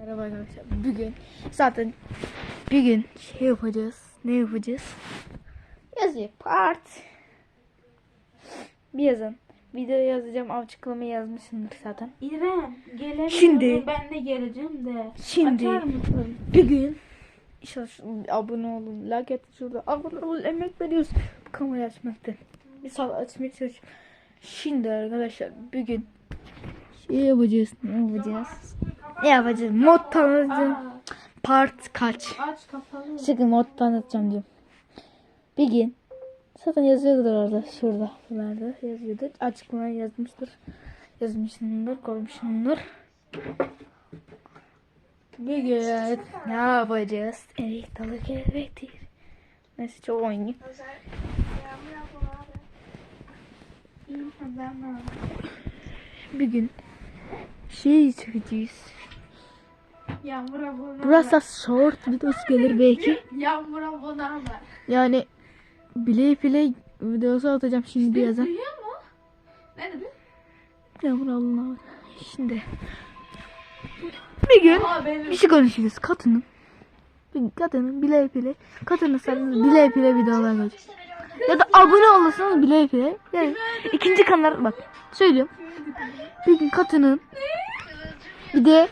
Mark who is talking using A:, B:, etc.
A: Merhaba arkadaşlar. Bugün zaten bir gün şey yapacağız. Ne yapacağız? Yazıyor. Part. Bir yazın. Video yazacağım. Açıklama yazmışsındır zaten.
B: İrem gelemiyorum.
A: Şimdi-
B: ben de geleceğim de.
A: Şimdi-
B: Açar mısın?
A: Bir gün abone olun. Like atın şurada. Abone olun. Emek veriyoruz. Bu kamerayı açmaktan. Bir saat açmaya çalışıyorum. Şimdi arkadaşlar bir gün şey yapacağız. Ne yapacağız? Ne yapacağız? Mod tanıtacağım. Part kaç?
B: aç kapalı.
A: Şimdi mod tanıtacağım diyorum. Bir gün zaten yazıyordur orada şurada buralarda yazıyordur. Açıklamaya yazmıştır. Yazmışsındır, koymuşsundur. Bir gün ne yapacağız? Evet, dalık evettir. Neyse çok oynayayım. Bir gün şey çekeceğiz.
B: Yağmur abone
A: Burası short videosu gelir belki.
B: Yağmur abone ver.
A: Yani bile bile videosu atacağım şimdi.
B: Duyuyor mu? Ne dedi?
A: Yağmur alın abi. Şimdi. Bir gün
B: Aa benim.
A: bir şey konuşuyoruz. Kadının. Bir kadının bile bile. Kadının sanırız bile bile videolar gelecek. Ya da abone olursanız bile bile. Yani ikinci kanal bak. Söylüyorum. Bir gün kadının bir de